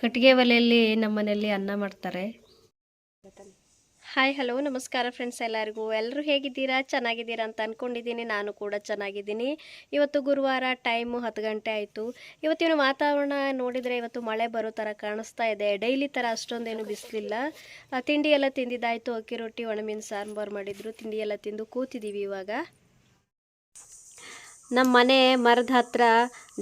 ಕಟ್ಟಿಗೆ ಒಲೆಯಲ್ಲಿ ನಮ್ಮ ಮನೆಯಲ್ಲಿ ಅನ್ನ ಮಾಡ್ತಾರೆ. ಹಾಯ್ ಹಲೋ ನಮಸ್ಕಾರ ಫ್ರೆಂಡ್ಸ್ ಎಲ್ಲರಿಗೂ. ಎಲ್ಲರೂ ಹೇಗಿದ್ದೀರಾ? ಚೆನ್ನಾಗಿದ್ದೀರಾ ಅಂತ ಅಂದ್ಕೊಂಡಿದ್ದೀನಿ ನಾನು ಕೂಡ ಚೆನ್ನಾಗಿದ್ದೀನಿ. ಇವತ್ತು ಗುರುವಾರ ಟೈಮು ಹತ್ತು ಗಂಟೆ ಆಯಿತು. ಇವತ್ತಿನ ವಾತಾವರಣ ನೋಡಿದರೆ ಇವತ್ತು ಮಳೆ ಬರೋ ಥರ ಕಾಣಿಸ್ತಾ ಇದೆ. ಡೈಲಿ ಥರ ಅಷ್ಟೊಂದೇನು ಬಿಸಿಲಿಲ್ಲ. ತಿಂಡಿ ಎಲ್ಲ ತಿಂದಿದ್ದಾಯಿತು. ಅಕ್ಕಿ ರೊಟ್ಟಿ ಒಣಮೀನು ಸಾಂಬಾರು ಮಾಡಿದ್ರು. ತಿಂಡಿ ಎಲ್ಲ ತಿಂದು ಕೂತಿದ್ದೀವಿ ಇವಾಗ. ನಮ್ಮ ಮನೆ ಮರದ ಹತ್ರ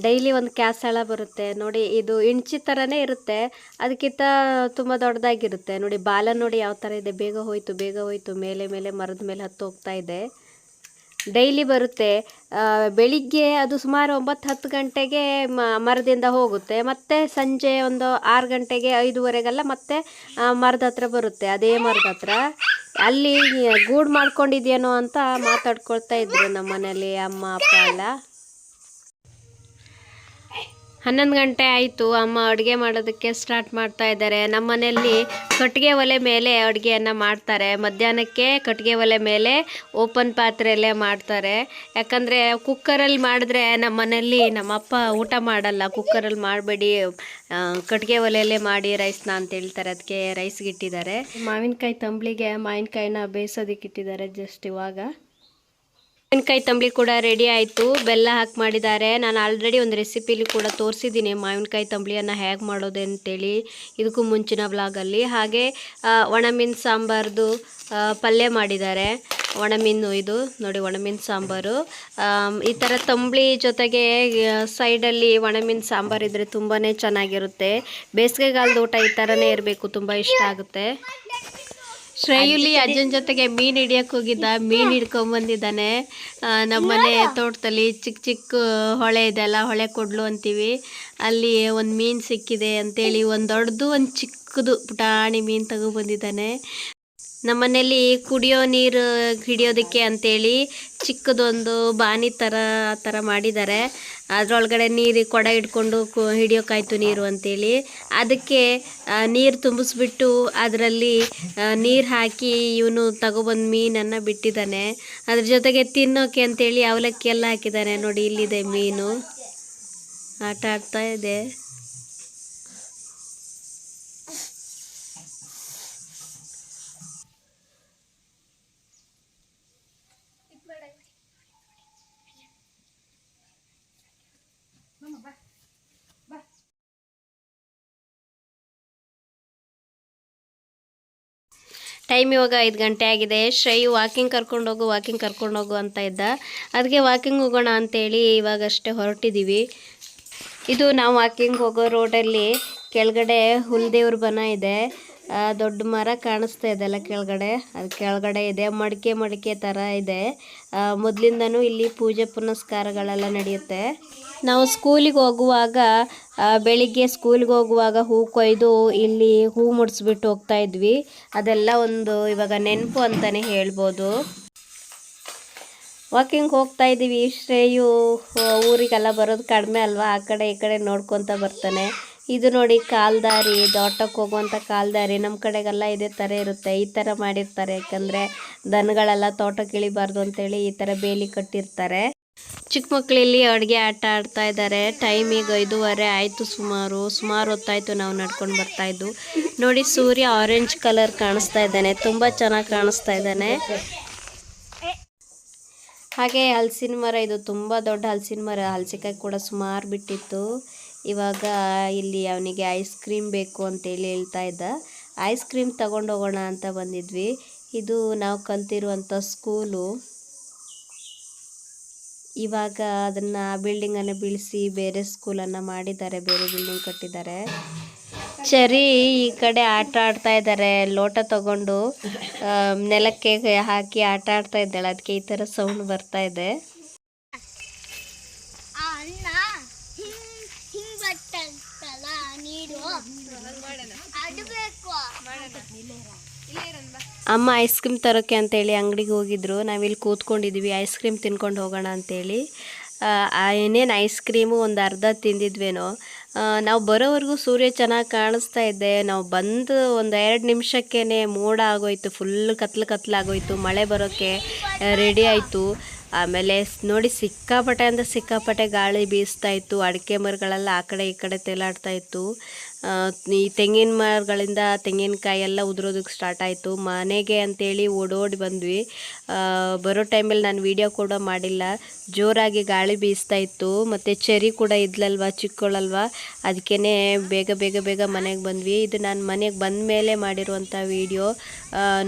ಡೈಲಿ ಒಂದು ಕ್ಯಾಸಳ ಬರುತ್ತೆ. ನೋಡಿ, ಇದು ಇಂಚಿ ಥರನೇ ಇರುತ್ತೆ. ಅದಕ್ಕಿಂತ ತುಂಬ ದೊಡ್ಡದಾಗಿರುತ್ತೆ. ನೋಡಿ, ಬಾಲ ನೋಡಿ ಯಾವ ಥರ ಇದೆ. ಬೇಗ ಹೋಯಿತು ಬೇಗ ಹೋಯಿತು. ಮೇಲೆ ಮೇಲೆ ಮರದ ಮೇಲೆ ಹತ್ತು ಹೋಗ್ತಾ ಇದೆ. ಡೈಲಿ ಬರುತ್ತೆ. ಬೆಳಿಗ್ಗೆ ಅದು ಸುಮಾರು ಒಂಬತ್ತು ಹತ್ತು ಗಂಟೆಗೆ ಮರದಿಂದ ಹೋಗುತ್ತೆ. ಮತ್ತೆ ಸಂಜೆ ಒಂದು ಆರು ಗಂಟೆಗೆ ಐದುವರೆಗೆಲ್ಲ ಮತ್ತೆ ಮರದ ಹತ್ರ ಬರುತ್ತೆ. ಅದೇ ಮರದ ಹತ್ರ. ಅಲ್ಲಿ ಗೂಡು ಮಾಡ್ಕೊಂಡಿದ್ಯೇನೋ ಅಂತ ಮಾತಾಡ್ಕೊಳ್ತಾ ಇದ್ರು ನಮ್ಮ ಮನೇಲಿ ಅಮ್ಮ ಅಪ್ಪ ಎಲ್ಲ. ಹನ್ನೊಂದು ಗಂಟೆ ಆಯಿತು, ಅಮ್ಮ ಅಡುಗೆ ಮಾಡೋದಕ್ಕೆ ಸ್ಟಾರ್ಟ್ ಮಾಡ್ತಾ ಇದ್ದಾರೆ. ನಮ್ಮ ಮನೆಯಲ್ಲಿ ಕಟ್ಟಿಗೆ ಒಲೆ ಮೇಲೆ ಅಡುಗೆಯನ್ನು ಮಾಡ್ತಾರೆ. ಮಧ್ಯಾಹ್ನಕ್ಕೆ ಕಟ್ಟಿಗೆ ಒಲೆ ಮೇಲೆ ಓಪನ್ ಪಾತ್ರೆಯಲ್ಲೇ ಮಾಡ್ತಾರೆ. ಯಾಕಂದರೆ ಕುಕ್ಕರಲ್ಲಿ ಮಾಡಿದ್ರೆ ನಮ್ಮ ಮನೆಯಲ್ಲಿ ನಮ್ಮಪ್ಪ ಊಟ ಮಾಡಲ್ಲ. ಕುಕ್ಕರಲ್ಲಿ ಮಾಡಬೇಡಿ ಕಟ್ಟಿಗೆ ಒಲೆಯಲ್ಲೇ ಮಾಡಿ ರೈಸ್ನ ಅಂತ ಹೇಳ್ತಾರೆ. ಅದಕ್ಕೆ ರೈಸ್ಗೆ ಇಟ್ಟಿದ್ದಾರೆ. ಮಾವಿನಕಾಯಿ ತಂಬ್ಳಿಗೆ ಮಾವಿನಕಾಯಿನ ಬೇಯಿಸೋದಕ್ಕೆ ಇಟ್ಟಿದ್ದಾರೆ ಜಸ್ಟ್ ಇವಾಗ. ಮಾವಿನಕಾಯಿ ತಂಬಳಿ ಕೂಡ ರೆಡಿ ಆಯಿತು. ಬೆಲ್ಲ ಹಾಕಿ ಮಾಡಿದ್ದಾರೆ. ನಾನು ಆಲ್ರೆಡಿ ಒಂದು ರೆಸಿಪಿಲಿ ಕೂಡ ತೋರಿಸಿದ್ದೀನಿ. ಮಾವಿನಕಾಯಿ ತಂಬಳಿಯನ್ನು ಹೇಗೆ ಮಾಡೋದು ಅಂತೇಳಿ. ಇದಕ್ಕೂ ಮುಂಚಿನ ಬ್ಲಾಗಲ್ಲಿ ಹಾಗೆ ಒಣಮೀನು ಸಾಂಬಾರ್ದು ಪಲ್ಯ ಮಾಡಿದ್ದಾರೆ. ಒಣಮೀನು ಇದು. ನೋಡಿ, ಒಣಮೀನು ಸಾಂಬಾರು. ಈ ಥರ ತಂಬಳಿ ಜೊತೆಗೆ ಸೈಡಲ್ಲಿ ಒಣಮೀನು ಸಾಂಬಾರು ಇದ್ದರೆ ತುಂಬಾ ಚೆನ್ನಾಗಿರುತ್ತೆ. ಬೇಸಿಗೆಗಾಲದ ಊಟ ಈ ಥರನೇ ಇರಬೇಕು. ತುಂಬ ಇಷ್ಟ ಆಗುತ್ತೆ. ಶ್ರೇಯುಲಿ ಅಜ್ಜನ ಜೊತೆಗೆ ಮೀನ್ ಹಿಡಿಯಕ್ ಹೋಗಿದ್ದ ಮೀನ್ ಹಿಡ್ಕೊಂಡ್ ಬಂದಿದ್ದಾನೆ. ನಮ್ಮನೆ ತೋಟದಲ್ಲಿ ಚಿಕ್ಕ ಚಿಕ್ಕ ಹೊಳೆ ಇದೆಲ್ಲ ಹೊಳೆ ಕೊಡ್ಲು ಅಂತೀವಿ. ಅಲ್ಲಿ ಒಂದು ಮೀನ್ ಸಿಕ್ಕಿದೆ ಅಂತೇಳಿ ಒಂದು ದೊಡ್ಡದು ಒಂದು ಚಿಕ್ಕದು ಪುಟಾಣಿ ಮೀನ್ ತಗೊಂಡ್ ತಗೊಬಂದಿದ್ದಾನೆ ನಮ್ಮನೇಲಿ ಕುಡಿಯೋ ನೀರು ಹಿಡಿಯೋದಕ್ಕೆ ಅಂತೇಳಿ ಚಿಕ್ಕದೊಂದು ಬಾನಿ ಥರ ಆ ಥರ ಮಾಡಿದ್ದಾರೆ. ಅದರೊಳಗಡೆ ನೀರು ಕೊಡ ಇಟ್ಕೊಂಡು ಕು ಹಿಡಿಯೋಕ್ಕಾಯ್ತು ನೀರು ಅಂತೇಳಿ. ಅದಕ್ಕೆ ನೀರು ತುಂಬಿಸ್ಬಿಟ್ಟು ಅದರಲ್ಲಿ ನೀರು ಹಾಕಿ ಇವನು ತಗೊಬಂದು ಮೀನನ್ನು ಬಿಟ್ಟಿದ್ದಾನೆ. ಅದ್ರ ಜೊತೆಗೆ ತಿನ್ನೋಕೆ ಅಂತೇಳಿ ಅವಲಕ್ಕಿ ಎಲ್ಲ ಹಾಕಿದ್ದಾನೆ ನೋಡಿ, ಇಲ್ಲಿದೆ ಮೀನು. ಆಟ ಆಡ್ತಾ ಇದೆ. ಟೈಮ್ ಇವಾಗ ಐದು ಗಂಟೆ ಆಗಿದೆ. ಶ್ರೇಯು ವಾಕಿಂಗ್ ಕರ್ಕೊಂಡು ಹೋಗು ವಾಕಿಂಗ್ ಕರ್ಕೊಂಡು ಹೋಗು ಅಂತ ಇದ್ದ. ಅದಕ್ಕೆ ವಾಕಿಂಗ್ ಹೋಗೋಣ ಅಂತೇಳಿ ಇವಾಗಷ್ಟೇ ಹೊರಟಿದ್ದೀವಿ ಇದು ನಾವು ವಾಕಿಂಗ್ ಹೋಗೋ ರೋಡಲ್ಲಿ ಕೆಳಗಡೆ ಹುಲ್ದೇವ್ರ ಬನ ಇದೆ. ದೊಡ್ಡ ಮರ ಕಾಣಿಸ್ತಾ ಇದೆ ಅಲ್ಲ ಕೆಳಗಡೆ. ಅದು ಕೆಳಗಡೆ ಇದೆ. ಮಡಿಕೆ ಮಡಿಕೆ ಥರ ಇದೆ. ಮೊದಲಿಂದನೂ ಇಲ್ಲಿ ಪೂಜೆ ಪುನಸ್ಕಾರಗಳೆಲ್ಲ ನಡೆಯುತ್ತೆ. ನಾವು ಸ್ಕೂಲಿಗೆ ಹೋಗುವಾಗ ಬೆಳಿಗ್ಗೆ ಸ್ಕೂಲ್ಗೆ ಹೋಗುವಾಗ ಹೂ ಕೊಯ್ದು ಇಲ್ಲಿ ಹೂ ಮುಡಿಸ್ಬಿಟ್ಟು ಹೋಗ್ತಾ ಇದ್ವಿ. ಅದೆಲ್ಲ ಒಂದು ಇವಾಗ ನೆನಪು ಅಂತಲೇ ಹೇಳ್ಬೋದು. ವಾಕಿಂಗ್ ಹೋಗ್ತಾ ಇದ್ದೀವಿ. ಶ್ರೇಯು ಊರಿಗೆಲ್ಲ ಬರೋದು ಕಡಿಮೆ ಅಲ್ವಾ? ಆ ಕಡೆ, ಈ ಕಡೆ ನೋಡ್ಕೊತ ಬರ್ತಾನೆ. ಇದು ನೋಡಿ ಕಾಲ್ದಾರಿ, ದೋಟಕ್ಕೆ ಹೋಗುವಂಥ ಕಾಲ್ದಾರಿ. ನಮ್ಮ ಕಡೆಗೆಲ್ಲ ಇದೇ ಥರ ಇರುತ್ತೆ. ಈ ಥರ ಮಾಡಿರ್ತಾರೆ. ಯಾಕಂದರೆ ದನಗಳೆಲ್ಲ ತೋಟಕ್ಕೆ ಇಳಿಬಾರ್ದು ಅಂತೇಳಿ ಈ ಥರ ಬೇಲಿ ಕಟ್ಟಿರ್ತಾರೆ. ಚಿಕ್ಕ ಮಕ್ಕಳು ಇಲ್ಲಿ ಅಡುಗೆ ಆಟ ಆಡ್ತಾ ಇದ್ದಾರೆ. ಟೈಮ್ ಈಗ ಐದೂವರೆ ಆಯಿತು ಸುಮಾರು. ಸುಮಾರು ಹೊತ್ತಾಯಿತು ನಾವು ನಡ್ಕೊಂಡು ಬರ್ತಾ ಇದ್ದು. ನೋಡಿ ಸೂರ್ಯ ಆರೆಂಜ್ ಕಲರ್ ಕಾಣಿಸ್ತಾ ಇದ್ದಾನೆ. ತುಂಬ ಚೆನ್ನಾಗಿ ಕಾಣಿಸ್ತಾ ಇದ್ದಾನೆ. ಹಾಗೆ ಹಲಸಿನ ಮರ, ಇದು ತುಂಬ ದೊಡ್ಡ ಹಲಸಿನ ಮರ. ಹಲಸಿಕಾಯಿ ಕೂಡ ಸುಮಾರು ಬಿಟ್ಟಿತ್ತು. ಇವಾಗ ಇಲ್ಲಿ ಅವನಿಗೆ ಐಸ್ ಕ್ರೀಮ್ ಬೇಕು ಅಂತೇಳಿ ಹೇಳ್ತಾ ಇದ್ದ. ಐಸ್ ಕ್ರೀಮ್ ತಗೊಂಡು ಹೋಗೋಣ ಅಂತ ಬಂದಿದ್ವಿ. ಇದು ನಾವು ಕಲ್ತಿರುವಂಥ ಸ್ಕೂಲು. ಇವಾಗ ಅದನ್ನು ಬಿಲ್ಡಿಂಗನ್ನು ಬೀಳಿಸಿ ಬೇರೆ ಸ್ಕೂಲನ್ನು ಮಾಡಿದ್ದಾರೆ, ಬೇರೆ ಬಿಲ್ಡಿಂಗ್ ಕಟ್ಟಿದ್ದಾರೆ. ಚರಿ, ಈ ಕಡೆ ಆಟ ಆಡ್ತಾ ಇದ್ದಾರೆ. ಲೋಟ ತಗೊಂಡು ನೆಲಕ್ಕೆ ಹಾಕಿ ಆಟ ಆಡ್ತಾ ಇದ್ದಾಳೆ. ಅದಕ್ಕೆ ಈ ಥರ ಸೌಂಡ್ ಬರ್ತಾ ಇದೆ ಆ ಅಣ್ಣ ಹಿಂಗ್ ಹಿಂಗ್ ಬಟ್ಟಂತಲ್ಲ ನೀರು ಅದು ಬೇಕು ಅಮ್ಮ ಐಸ್ ಕ್ರೀಮ್ ತರೋಕ್ಕೆ ಅಂತೇಳಿ ಅಂಗಡಿಗೆ ಹೋಗಿದ್ರು. ನಾವಿಲ್ಲಿ ಕೂತ್ಕೊಂಡಿದ್ವಿ. ಐಸ್ ಕ್ರೀಮ್ ತಿನ್ಕೊಂಡು ಹೋಗೋಣ ಅಂತೇಳಿ. ಏನೇನು ಐಸ್ ಕ್ರೀಮು ಒಂದು ಅರ್ಧ ತಿಂದಿದ್ವೇನೋ ನಾವು ಬರೋವರೆಗೂ ಸೂರ್ಯ ಚೆನ್ನಾಗಿ ಕಾಣಿಸ್ತಾ ಇದ್ದೆ. ನಾವು ಬಂದು ಒಂದು ಎರಡು ನಿಮಿಷಕ್ಕೇ ಮೋಡ ಆಗೋಯ್ತು. ಫುಲ್ ಕತ್ಲು ಕತ್ಲಾಗೋಯ್ತು. ಮಳೆ ಬರೋಕ್ಕೆ ರೆಡಿ ಆಯಿತು. ಆಮೇಲೆ ನೋಡಿ ಸಿಕ್ಕಾಪಟ್ಟೆ ಅಂದರೆ ಸಿಕ್ಕಾಪಟ್ಟೆ ಗಾಳಿ ಬೀಸ್ತಾ ಇತ್ತು, ಅಡಿಕೆ ಮರಗಳೆಲ್ಲ ಆ ಕಡೆ ಈ ಕಡೆ ತೇಲಾಡ್ತಾ ಇತ್ತು. ಈ ತೆಂಗಿನ ಮರಗಳಿಂದ ತೆಂಗಿನಕಾಯಿ ಎಲ್ಲ ಉದುರೋದಕ್ಕೆ ಸ್ಟಾರ್ಟ್ ಆಯಿತು. ಮನೆಗೆ ಅಂತೇಳಿ ಓಡೋಡಿ ಬಂದ್ವಿ. ಬರೋ ಟೈಮಲ್ಲಿ ನಾನು ವಿಡಿಯೋ ಕೂಡ ಮಾಡಿಲ್ಲ. ಜೋರಾಗಿ ಗಾಳಿ ಬೀಸ್ತಾ ಇತ್ತು. ಮತ್ತು ಚೆರಿ ಕೂಡ ಇದ್ಲಲ್ವ ಚಿಕ್ಕವಳಲ್ವ ಅದಕ್ಕೇ ಬೇಗ ಬೇಗ ಬೇಗ ಮನೆಗೆ ಬಂದ್ವಿ. ಇದು ನಾನು ಮನೆಗೆ ಬಂದ ಮೇಲೆ ಮಾಡಿರುವಂಥ ವೀಡಿಯೋ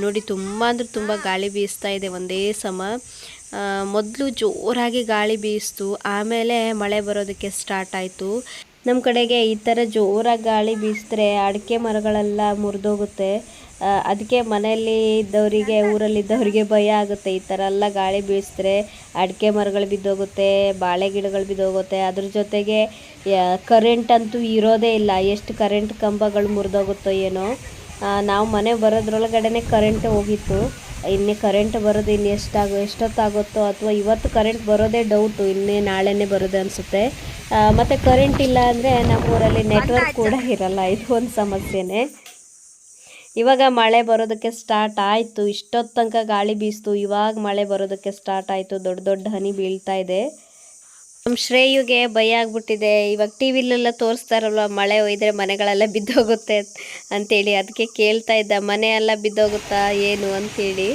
ನೋಡಿ ತುಂಬ ಅಂದರೆ ತುಂಬ ಗಾಳಿ ಬೀಸ್ತಾ ಇದೆ ಒಂದೇ ಸಮ. ಮೊದಲು ಜೋರಾಗಿ ಗಾಳಿ ಬೀಸ್ತು, ಆಮೇಲೆ ಮಳೆ ಬರೋದಕ್ಕೆ ಸ್ಟಾರ್ಟ್ ಆಯಿತು. ನಮ್ಮ ಕಡೆಗೆ ಈ ಥರ ಜೋರಾಗಿ ಗಾಳಿ ಬೀಸಿದ್ರೆ ಅಡಿಕೆ ಮರಗಳೆಲ್ಲ ಮುರಿದೋಗುತ್ತೆ. ಅದಕ್ಕೆ ಮನೆಯಲ್ಲಿ ಇದ್ದವರಿಗೆ ಊರಲ್ಲಿದ್ದವರಿಗೆ ಭಯ ಆಗುತ್ತೆ. ಈ ಥರ ಎಲ್ಲ ಗಾಳಿ ಬೀಸಿದ್ರೆ ಅಡಿಕೆ ಮರಗಳು ಬಿದ್ದೋಗುತ್ತೆ, ಬಾಳೆ ಗಿಡಗಳು ಬಿದ್ದೋಗುತ್ತೆ. ಅದ್ರ ಜೊತೆಗೆ ಕರೆಂಟ್ ಅಂತೂ ಇರೋದೇ ಇಲ್ಲ. ಎಷ್ಟು ಕರೆಂಟ್ ಕಂಬಗಳು ಮುರಿದೋಗುತ್ತೋ ಏನೋ. ನಾವು ಮನೆ ಬರೋದ್ರೊಳಗಡೆನೆ ಕರೆಂಟ್ ಹೋಗಿತ್ತು. ಇನ್ನೇ ಕರೆಂಟ್ ಬರೋದು ಇನ್ನು ಎಷ್ಟಾಗೋ ಎಷ್ಟೊತ್ತಾಗುತ್ತೋ ಅಥವಾ ಇವತ್ತು ಕರೆಂಟ್ ಬರೋದೇ ಡೌಟು ಇನ್ನೇ ನಾಳೆನೇ ಬರೋದೇ ಅನಿಸುತ್ತೆ. ಮತ್ತು ಕರೆಂಟ್ ಇಲ್ಲ ಅಂದರೆ ನಮ್ಮೂರಲ್ಲಿ ನೆಟ್ವರ್ಕ್ ಕೂಡ ಇರಲ್ಲ, ಇದು ಒಂದು ಸಮಸ್ಯೆನೇ. ಇವಾಗ ಮಳೆ ಬರೋದಕ್ಕೆ ಸ್ಟಾರ್ಟ್ ಆಯಿತು ಇಷ್ಟೊತ್ತು ತನಕ ಗಾಳಿ ಬೀಸ್ತು, ಇವಾಗ ಮಳೆ ಬರೋದಕ್ಕೆ ಸ್ಟಾರ್ಟ್ ಆಯಿತು, ದೊಡ್ಡ ದೊಡ್ಡ ಹನಿ ಬೀಳ್ತಾ ಇದೆ. ನಮ್ಮ ಶ್ರೇಯುಗೆ ಭಯ ಆಗ್ಬಿಟ್ಟಿದೆ. ಇವಾಗ ಟಿ ವಿಲೆಲ್ಲ ತೋರಿಸ್ತಾರಲ್ವ, ಮಳೆ ಒಯ್ದರೆ ಮನೆಗಳೆಲ್ಲ ಬಿದ್ದೋಗುತ್ತೆ ಅಂತೇಳಿ. ಅದಕ್ಕೆ ಕೇಳ್ತಾ ಇದ್ದ ಮನೆ ಎಲ್ಲ ಬಿದ್ದೋಗುತ್ತಾ ಏನು ಅಂತೇಳಿ.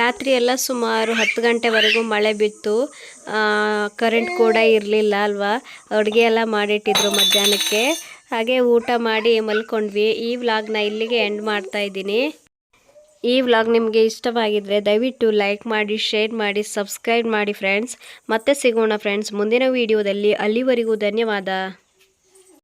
ರಾತ್ರಿ ಎಲ್ಲ ಸುಮಾರು ಹತ್ತು ಗಂಟೆವರೆಗೂ ಮಳೆ ಬಿತ್ತು. ಕರೆಂಟ್ ಕೂಡ ಇರಲಿಲ್ಲ ಅಲ್ವಾ? ಅಡುಗೆ ಎಲ್ಲ ಮಾಡಿಟ್ಟಿದ್ರು ಮಧ್ಯಾಹ್ನಕ್ಕೆ. ಹಾಗೆ ಊಟ ಮಾಡಿ ಮಲ್ಕೊಂಡ್ವಿ. ಈ ವ್ಲಾಗ್ನ ಇಲ್ಲಿಗೆ ಎಂಡ್ ಮಾಡ್ತಾ ಇದ್ದೀನಿ. ಈ ವ್ಲಾಗ್ ನಿಮಗೆ ಇಷ್ಟವಾಗಿದ್ದರೆ ದಯವಿಟ್ಟು ಲೈಕ್ ಮಾಡಿ ಶೇರ್ ಮಾಡಿ ಸಬ್ಸ್ಕ್ರೈಬ್ ಮಾಡಿ ಫ್ರೆಂಡ್ಸ್ ಮತ್ತೆ ಸಿಗೋಣ ಫ್ರೆಂಡ್ಸ್ ಮುಂದಿನ ವೀಡಿಯೋದಲ್ಲಿ ಅಲ್ಲಿವರೆಗೂ ಧನ್ಯವಾದ.